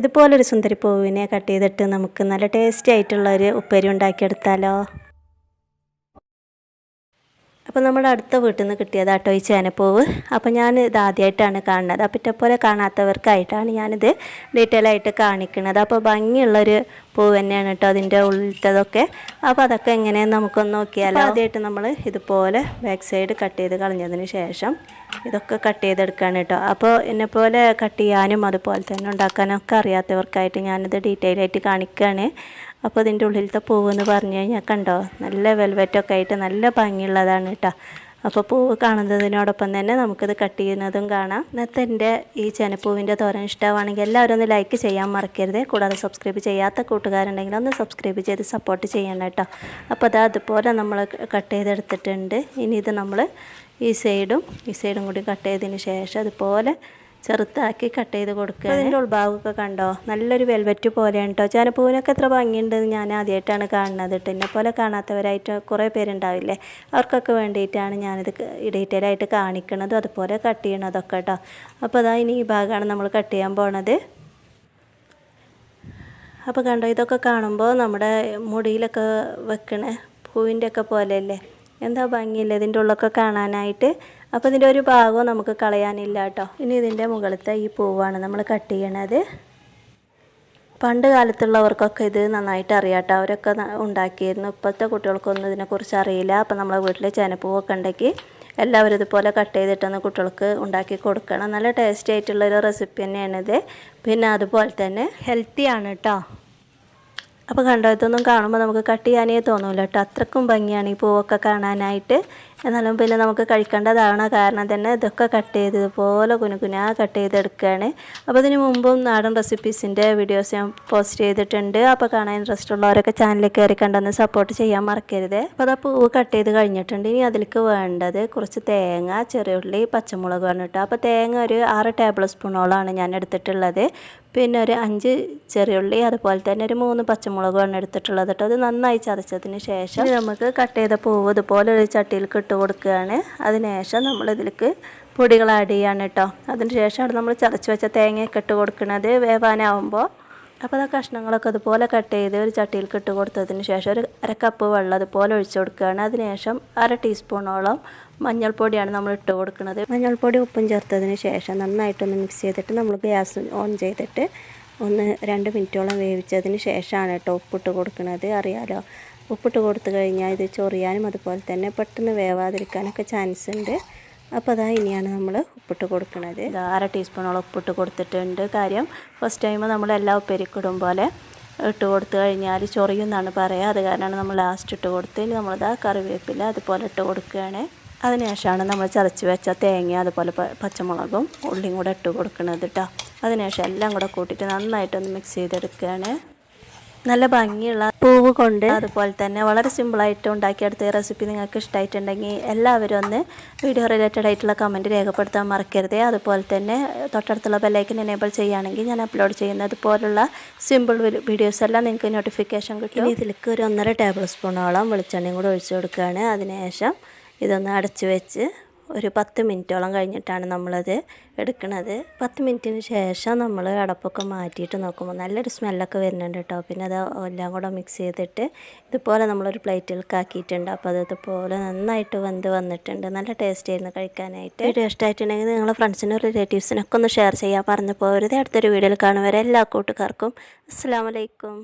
ഇതുപോലൊരു സുന്ദരി പൂവിനെ കട്ട് ചെയ്തിട്ട് നമുക്ക് നല്ല ടേസ്റ്റി ആയിട്ടുള്ളൊരു ഉപ്പേരി ഉണ്ടാക്കിയെടുത്താലോ? അപ്പോൾ നമ്മുടെ അടുത്ത വീട്ടിൽ നിന്ന് കിട്ടിയത് ആട്ടോ ഈ ചേനപ്പൂവ്. അപ്പോൾ ഞാൻ ഇത് ആദ്യമായിട്ടാണ് കാണുന്നത്. അപ്പം പോലെ കാണാത്തവർക്കായിട്ടാണ് ഞാനിത് ഡീറ്റെയിൽ ആയിട്ട് കാണിക്കുന്നത്. അപ്പോൾ ഭംഗിയുള്ളൊരു പൂവ് തന്നെയാണ് കേട്ടോ അതിന്റെ ഉള്ളിട്ടതൊക്കെ അപ്പോൾ അതൊക്കെ എങ്ങനെയാണ് നമുക്കൊന്ന് നോക്കിയാലോ. ആദ്യമായിട്ട് നമ്മൾ ഇതുപോലെ ബാക്ക് സൈഡ് കട്ട് ചെയ്ത് കളഞ്ഞതിന് ശേഷം ഇതൊക്കെ കട്ട് ചെയ്തെടുക്കുകയാണ് കേട്ടോ. അപ്പോൾ എന്നെപ്പോലെ കട്ട് ചെയ്യാനും അതുപോലെ തന്നെ ഉണ്ടാക്കാനൊക്കെ അറിയാത്തവർക്കായിട്ട് ഞാനിത് ഡീറ്റെയിൽ ആയിട്ട് കാണിക്കുകയാണ്. അപ്പോൾ ഇതിന്റെ ഉള്ളിലത്തെ പൂവെന്ന് പറഞ്ഞു കഴിഞ്ഞാൽ കണ്ടോ നല്ല വെൽവെറ്റൊക്കെ ആയിട്ട് നല്ല ഭംഗിയുള്ളതാണ് കേട്ടോ. അപ്പോൾ പൂവ് കാണുന്നതിനോടൊപ്പം തന്നെ നമുക്കിത് കട്ട് ചെയ്യുന്നതും കാണാം. ഇന്നത്തെ എന്റെ ഈ ചെനപ്പൂവിന്റെ തോരൻ ഇഷ്ടമാണെങ്കിൽ എല്ലാവരും ഒന്ന് ലൈക്ക് ചെയ്യാൻ മറക്കരുത്. കൂടാതെ സബ്സ്ക്രൈബ് ചെയ്യാത്ത കൂട്ടുകാരുണ്ടെങ്കിൽ ഒന്ന് സബ്സ്ക്രൈബ് ചെയ്ത് സപ്പോർട്ട് ചെയ്യണം കേട്ടോ. അപ്പോൾ അത് അതുപോലെ നമ്മൾ കട്ട് ചെയ്തെടുത്തിട്ടുണ്ട്. ഇനി ഇത് നമ്മൾ ഈ സൈഡും ഈ സൈഡും കൂടി കട്ട് ചെയ്തതിന് ശേഷം അതുപോലെ ചെറുതാക്കി കട്ട് ചെയ്ത് കൊടുക്കുക അതിന്റെ ഉൾഭാഗമൊക്കെ കണ്ടോ? നല്ലൊരു വെൽവെറ്റ് പോലെയാണ് കേട്ടോ ചാനപ്പൂവിനൊക്കെ എത്ര ഭംഗിയുണ്ടെന്ന് ഞാൻ ആദ്യമായിട്ടാണ് കാണുന്നത് കേട്ടോ പോലെ കാണാത്തവരായിട്ട് കുറേ പേരുണ്ടാവില്ലേ? അവർക്കൊക്കെ വേണ്ടിയിട്ടാണ് ഞാനിത് ഡീറ്റെയിൽ ആയിട്ട് കാണിക്കണതും അതുപോലെ കട്ട് ചെയ്യണതൊക്കെ കേട്ടോ അപ്പോൾ അതാ ഇനി ഈ ഭാഗമാണ് നമ്മൾ കട്ട് ചെയ്യാൻ പോണത്. അപ്പോൾ കണ്ടോ ഇതൊക്കെ കാണുമ്പോൾ നമ്മുടെ മുടിയിലൊക്കെ വെക്കണേ പൂവിന്റെയൊക്കെ പോലെയല്ലേ? എന്താ ഭംഗിയില്ല ഇതിന്റെ ഉള്ളൊക്കെ കാണാനായിട്ട്. അപ്പോൾ ഇതിന്റെ ഒരു ഭാഗവും നമുക്ക് കളയാനില്ല കേട്ടോ. ഇനി ഇതിന്റെ മുകളിലത്തെ ഈ പൂവാണ് നമ്മൾ കട്ട് ചെയ്യണത്. പണ്ട് കാലത്തുള്ളവർക്കൊക്കെ ഇത് നന്നായിട്ട് അറിയാം കേട്ടോ. അവരൊക്കെ ഉണ്ടാക്കിയിരുന്നു. ഇപ്പോഴത്തെ കുട്ടികൾക്കൊന്നും ഇതിനെക്കുറിച്ച് അറിയില്ല. അപ്പോൾ നമ്മളെ വീട്ടിൽ ചേനപ്പൂവൊക്കെ ഉണ്ടെങ്കിൽ എല്ലാവരും ഇതുപോലെ കട്ട് ചെയ്തിട്ടൊന്ന് കുട്ടികൾക്ക് ഉണ്ടാക്കി കൊടുക്കണം. നല്ല ടേസ്റ്റി ആയിട്ടുള്ളൊരു റെസിപ്പി തന്നെയാണിത്. പിന്നെ അതുപോലെ തന്നെ ഹെൽത്തിയാണ് കേട്ടോ. അപ്പോൾ കണ്ടോ ഇതൊന്നും കാണുമ്പോൾ നമുക്ക് കട്ട് ചെയ്യാനേ തോന്നില്ല കേട്ടോ അത്രക്കും ഭംഗിയാണ് ഈ പൂവൊക്കെ കാണാനായിട്ട്. എന്നാലും പിന്നെ നമുക്ക് കഴിക്കേണ്ടതാണ് കാരണം തന്നെ ഇതൊക്കെ കട്ട് ചെയ്ത് ഇതുപോലെ കുനുകുനാ കട്ട് ചെയ്തെടുക്കുകയാണ് അപ്പോൾ ഇതിന് മുമ്പും നാടൻ റെസിപ്പീസിന്റെ വീഡിയോസ് ഞാൻ പോസ്റ്റ് ചെയ്തിട്ടുണ്ട്. അപ്പോൾ കാണാൻ ഇൻട്രസ്റ്റ് ഉള്ളവരൊക്കെ ചാനലിൽ കയറി കണ്ടെന്ന് സപ്പോർട്ട് ചെയ്യാൻ മറക്കരുത്. അപ്പോൾ അത് പൂവ് കട്ട് ചെയ്ത് കഴിഞ്ഞിട്ടുണ്ട്. ഇനി അതിലേക്ക് വേണ്ടത് കുറച്ച് തേങ്ങ ചെറിയുള്ളി പച്ചമുളക് കേട്ടോ അപ്പോൾ തേങ്ങ ഒരു ആറ് ടേബിൾ സ്പൂണോളാണ് ഞാൻ എടുത്തിട്ടുള്ളത്. പിന്നെ ഒരു അഞ്ച് ചെറിയുള്ളി അതുപോലെ തന്നെ ഒരു മൂന്ന് പച്ചമുളകുമാണ് എടുത്തിട്ടുള്ളത് കേട്ടോ അത് നന്നായി ചതച്ചതിന് ശേഷം നമുക്ക് കട്ട് ചെയ്ത പൂവ് ഇതുപോലെ ഒരു ചട്ടിയിലേക്ക് ഇട്ട് കൊടുക്കുകയാണ്. അതിനുശേഷം നമ്മൾ ഇതിലേക്ക് പൊടികൾ ആഡ് ചെയ്യാണ് കേട്ടോ അതിനുശേഷമാണ് നമ്മൾ ചതച്ച് വെച്ച തേങ്ങയൊക്കെ ഇട്ട് കൊടുക്കുന്നത് വേവാനാവുമ്പോൾ അപ്പോൾ ആ കഷ്ണങ്ങളൊക്കെ അതുപോലെ കട്ട് ചെയ്ത് ഒരു ചട്ടിയിലേക്ക് ഇട്ട് കൊടുത്തതിന് ശേഷം ഒരു അര കപ്പ് വെള്ളം അതുപോലെ ഒഴിച്ചു കൊടുക്കുകയാണ്. അതിനുശേഷം അര ടീസ്പൂണോളം മഞ്ഞൾപ്പൊടിയാണ് നമ്മൾ ഇട്ട് കൊടുക്കുന്നത് മഞ്ഞൾപ്പൊടി ഉപ്പും ചേർത്തതിന് ശേഷം നന്നായിട്ടൊന്ന് മിക്സ് ചെയ്തിട്ട് നമ്മൾ ഗ്യാസ് ഓൺ ചെയ്തിട്ട് ഒന്ന് രണ്ട് മിനിറ്റോളം വേവിച്ചതിന് ശേഷമാണ് കേട്ടോ ഉപ്പിട്ട് കൊടുക്കുന്നത് അറിയാലോ? ഉപ്പിട്ട് കൊടുത്തു കഴിഞ്ഞാൽ ഇത് ചൊറിയാനും അതുപോലെ തന്നെ പെട്ടെന്ന് വേവാതിരിക്കാനൊക്കെ ചാൻസ് ഉണ്ട് അപ്പോൾ അതാ ഇനിയാണ് നമ്മൾ ഉപ്പിട്ട് കൊടുക്കുന്നത് അര ടീസ്പൂണോളം ഉപ്പിട്ട് കൊടുത്തിട്ടുണ്ട്. കാര്യം ഫസ്റ്റ് ടൈം നമ്മൾ എല്ലാ ഉപ്പേരിക്കിടും പോലെ ഇട്ട് കൊടുത്തു കഴിഞ്ഞാൽ ചൊറിയുമെന്നാണ് പറയുക. അത് കാരണമാണ് നമ്മൾ ലാസ്റ്റ് ഇട്ട് കൊടുത്ത് നമ്മളിതാ കറിവേപ്പില അതുപോലെ ഇട്ട് കൊടുക്കുകയാണ്. അതിനുശേഷമാണ് നമ്മൾ ചതച്ച് വെച്ച തേങ്ങ അതുപോലെ പച്ചമുളകും ഉള്ളിയും കൂടെ ഇട്ട് കൊടുക്കുന്നത് കേട്ടോ അതിനുശേഷം എല്ലാം കൂടെ കൂട്ടിയിട്ട് നന്നായിട്ടൊന്ന് മിക്സ് ചെയ്തെടുക്കുകയാണ്. നല്ല ഭംഗിയുള്ള പൂവ് കൊണ്ട് അതുപോലെ തന്നെ വളരെ സിമ്പിളായിട്ട് ഉണ്ടാക്കിയെടുത്ത ഈ റെസിപ്പി നിങ്ങൾക്ക് ഇഷ്ടമായിട്ടുണ്ടെങ്കിൽ എല്ലാവരും ഒന്ന് വീഡിയോ റിലേറ്റഡ് ആയിട്ടുള്ള കമന്റ് രേഖപ്പെടുത്താൻ മറക്കരുത്. അതുപോലെ തന്നെ തൊട്ടടുത്തുള്ള ബെല്ലൈക്കൻ എനേബിൾ ചെയ്യുകയാണെങ്കിൽ ഞാൻ അപ്ലോഡ് ചെയ്യുന്ന ഇതുപോലുള്ള സിമ്പിൾ വീഡിയോസ് എല്ലാം നിങ്ങൾക്ക് നോട്ടിഫിക്കേഷൻ കിട്ടും. ഇതിലേക്ക് ഒരു ഒന്നര ടേബിൾ സ്പൂണോളം വെളിച്ചെണ്ണയും കൂടെ ഒഴിച്ചു കൊടുക്കുകയാണ്. അതിനുശേഷം ഇതൊന്ന് അടച്ചു വെച്ച് ഒരു പത്ത് മിനിറ്റോളം കഴിഞ്ഞിട്ടാണ് നമ്മളത് എടുക്കുന്നത് പത്ത് മിനിറ്റിന് ശേഷം നമ്മൾ അടപ്പൊക്കെ മാറ്റിയിട്ട് നോക്കുമ്പോൾ നല്ലൊരു സ്മെല്ലൊക്കെ വരുന്നുണ്ട് കേട്ടോ. പിന്നെ അത് എല്ലാം കൂടെ മിക്സ് ചെയ്തിട്ട് ഇതുപോലെ നമ്മളൊരു പ്ലേറ്റിലേക്ക് ആക്കിയിട്ടുണ്ട്. അപ്പോൾ അത് ഇതുപോലെ നന്നായിട്ട് വെന്ത് വന്നിട്ടുണ്ട്. നല്ല ടേസ്റ്റ് ആയിരുന്നു കഴിക്കാനായിട്ട്. വീഡിയോ ഇഷ്ടമായിട്ടുണ്ടെങ്കിൽ നിങ്ങൾ ഫ്രണ്ട്സിനും റിലേറ്റീവ്സിനൊക്കെ ഒന്ന് ഷെയർ ചെയ്യാൻ പറഞ്ഞു പോരുത് അടുത്തൊരു വീഡിയോയിൽ കാണുവരെ എല്ലാ കൂട്ടുകാർക്കും അസ്സാം വലൈക്കും